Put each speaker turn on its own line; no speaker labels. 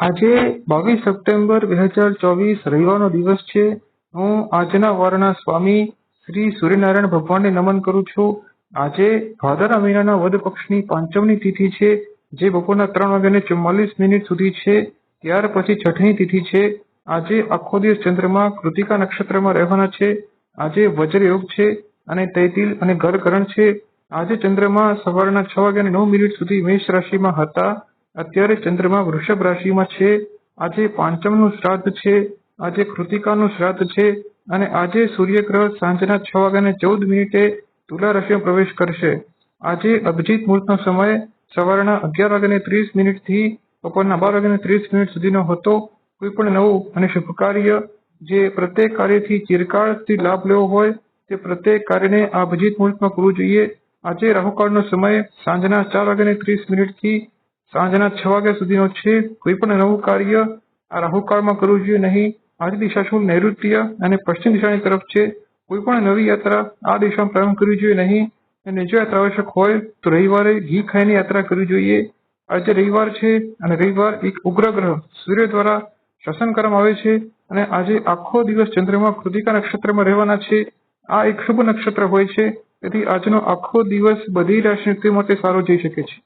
આજે બાવીસ સપ્ટેમ્બર બે હજાર ચોવીસ રવિવારનો દિવસ છે. હું આજના વારના સ્વામી શ્રી સૂર્યનારાયણ ભગવાનને નમન કરું છું. આજે ભાદરા મહિનાના વદ પક્ષની પાંચમની તિથિ છે, જે બપોરના ત્રણ વાગ્યાને ચુમ્માલીસ મિનિટ સુધી છે. ત્યાર પછી છઠની તિથિ છે. આજે આખો દિવસ ચંદ્રમા કૃતિકા નક્ષત્રમાં રહેવાના છે. આજે વજ્ર યોગ છે અને તૈતિલ અને ગરકરણ છે. આજે ચંદ્રમા સવારના છ વાગ્યાને નવ મિનિટ સુધી મેષ રાશિમાં હતા. અત્યારે ચંદ્રમા વૃષભ રાશિમાં છે. આજે પાંચમનું શ્રાદ્ધ છે. આજે કૃતિકાનું શ્રાદ્ધ છે. અને આજે સૂર્યગ્રહ સાંજના છ વાગ્યાને ચૌદ મિનિટે તુલા રાશિમાં પ્રવેશ કરશે. આજે અભિજીત મુહૂર્તનો સમય સવારના અગિયાર વાગ્યાને ત્રીસ મિનિટથી બપોરના બાર વાગ્યાને ત્રીસ મિનિટ સુધીનો હતો. કોઈ પણ નવું અને શુભ કાર્ય જે પ્રત્યેક કાર્યથી ચિરકાળથી લાભ લેવો હોય તે પ્રત્યેક કાર્યને આ અભિજીત મુહૂર્તમાં કરવું જોઈએ. આજે રાહુકાળનો સમય સાંજના ચાર વાગ્યાને ત્રીસ મિનિટથી સાંજના છ વાગ્યા સુધીનો છે કોઈ પણ નવું કાર્ય આ રાહુકાળમાં કરવું જોઈએ નહીં. આજ દિશા શું નૈઋત્ય અને પશ્ચિમ દિશાની તરફ છે. કોઈ પણ નવી યાત્રા આ દિશામાં પ્રારંભ કરવી જોઈએ નહીં. અને જો યાત્રા આવશ્યક હોય તો રવિવારે ઘી ખાઈને યાત્રા કરવી જોઈએ. આજે રવિવાર છે અને રવિવાર એક ઉગ્ર ગ્રહ સૂર્ય દ્વારા શાસન કરવામાં આવે છે અને આજે આખો દિવસ ચંદ્રમાં કૃતિકા નક્ષત્રમાં રહેવાના છે. આ એક શુભ નક્ષત્ર હોય છે. તેથી આજનો આખો દિવસ બધી રાશિ માટે સારો જઈ શકે છે.